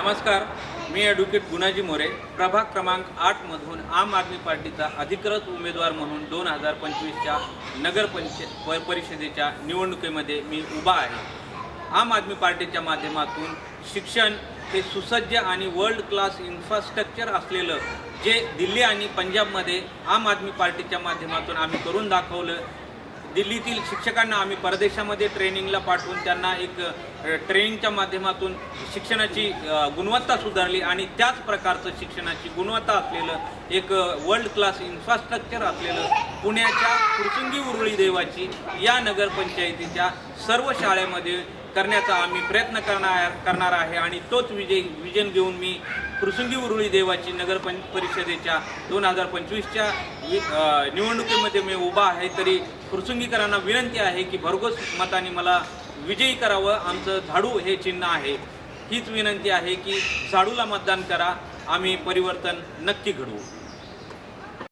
नमस्कार मी ॲडव्होकेट गुणाजी मोरे प्रभाग क्रमांक आठमधून आम आदमी पार्टीचा अधिकृत उमेदवार म्हणून दोन हजार पंचवीसच्या नगर पंच परिषदेच्या निवडणुकीमध्ये मी उभा आहे. आम आदमी पार्टीच्या माध्यमातून शिक्षण हे सुसज्ज आणि वर्ल्ड क्लास इन्फ्रास्ट्रक्चर असलेलं जे दिल्ली आणि पंजाबमध्ये आम आदमी पार्टीच्या माध्यमातून आम्ही करून दाखवलं दिल्लीतील शिक्षकांना आम्ही परदेशामध्ये ट्रेनिंगला पाठवून त्यांना एक ट्रेनिंगच्या माध्यमातून शिक्षणाची गुणवत्ता सुधारली आणि त्याच प्रकारचं शिक्षणाची गुणवत्ता असलेलं एक वर्ल्ड क्लास इन्फ्रास्ट्रक्चर असलेलं पुण्याच्या फुरसुंगी उरुळी देवाची या नगरपंचायतीच्या सर्व शाळेमध्ये करण्याचा आम्ही प्रयत्न करणार करणार आहे आणि तोच विजय विजन घेऊन मी प्रसंगी उरुळी देवाची नगर पं परिषदेच्या दोन हजार पंचवीसच्या निवडणुकीमध्ये मी उभा आहे तरी प्रसंगीकरांना विनंती आहे की भरघोस मताने मला विजयी करावं आमचं झाडू हे चिन्ह आहे. हीच विनंती आहे की झाडूला मतदान करा आम्ही परिवर्तन नक्की घडवू.